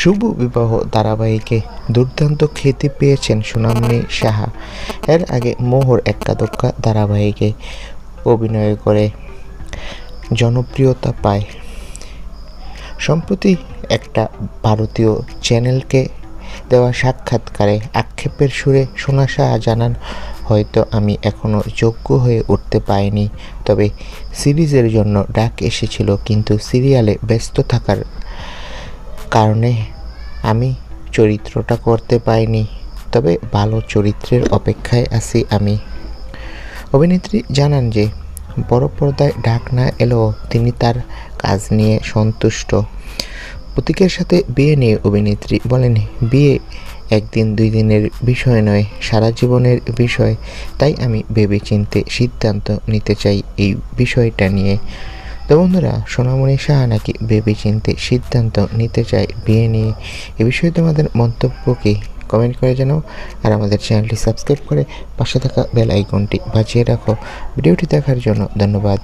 শুভ বিবাহ ধারাবাহিকে দুর্দান্ত খ্যাতি পেয়েছেন সুনামনি সাহা। এর আগে মোহর এক্কা দোক্কা ধারাবাহিকে অভিনয় করে জনপ্রিয়তা পায়। সম্প্রতি একটা ভারতীয় চ্যানেলকে দেওয়া সাক্ষাৎকারে আক্ষেপের সুরে সোনা সাহা জানান, হয়তো আমি এখনও যোগ্য হয়ে উঠতে পারিনি, তবে সিরিজের জন্য ডাক এসেছিল, কিন্তু সিরিয়ালে ব্যস্ত থাকার কারণে আমি চরিত্রটা করতে পারিনি তবে ভালো চরিত্রের অপেক্ষায় আছি আমি। অভিনেত্রী জানান যে, বড় পর্দায় ডাক না এলেও তিনি তার কাজ নিয়ে সন্তুষ্ট। প্রতীকের সাথে বিয়ে নিয়ে অভিনেত্রী বলেন, বিয়ে একদিন দুই দিনের বিষয় নয়, সারা জীবনের বিষয়। তাই আমি ভেবেচিন্তে সিদ্ধান্ত নিতে চাই এই বিষয়টা নিয়ে। তো বন্ধুরা, সোনামণি শাহ নাকি বেবি চিনতে সিদ্ধান্ত নিতে চায় বিয়ে নিয়ে? এ বিষয়ে তোমাদের মন্তব্য কি? কমেন্ট করে জানাও। আর আমাদের চ্যানেলটি সাবস্ক্রাইব করে পাশে থাকা বেল আইকনটি বাজিয়ে রাখো। ভিডিওটি দেখার জন্য ধন্যবাদ।